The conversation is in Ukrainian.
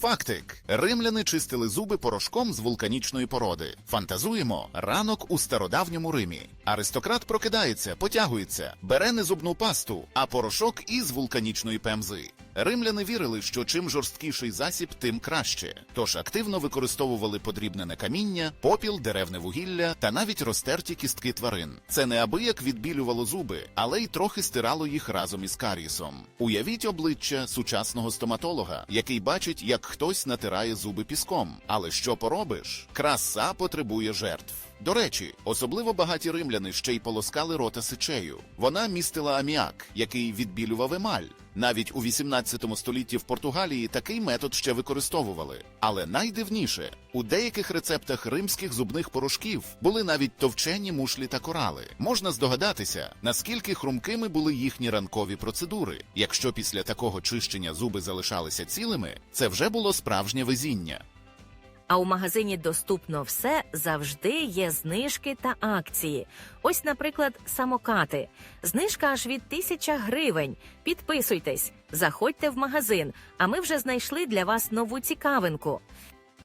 Фактик: римляни чистили зуби порошком з вулканічної породи. Фантазуємо ранок у стародавньому Римі. Аристократ прокидається, потягується, бере незубну пасту, а порошок із вулканічної пемзи. Римляни вірили, що чим жорсткіший засіб, тим краще. Тож активно використовували подрібнене каміння, попіл, деревне вугілля та навіть розтерті кістки тварин. Це неабияк відбілювало зуби, але й трохи стирало їх разом із карісом. Уявіть обличчя сучасного стоматолога, який бачить, як хтось натирає зуби піском. Але що поробиш? Краса потребує жертв. До речі, особливо багаті римляни ще й полоскали рота сичею. Вона містила аміак, який відбілював емаль. Навіть у 18 столітті в Португалії такий метод ще використовували. Але найдивніше, у деяких рецептах римських зубних порошків були навіть товчені мушлі та корали. Можна здогадатися, наскільки хрумкими були їхні ранкові процедури. Якщо після такого чищення зуби залишалися цілими, це вже було справжнє везіння. А у магазині доступно все завжди є знижки та акції. Ось, наприклад, самокати. Знижка аж від 1000 гривень. Підписуйтесь, заходьте в магазин, а ми вже знайшли для вас нову цікавинку.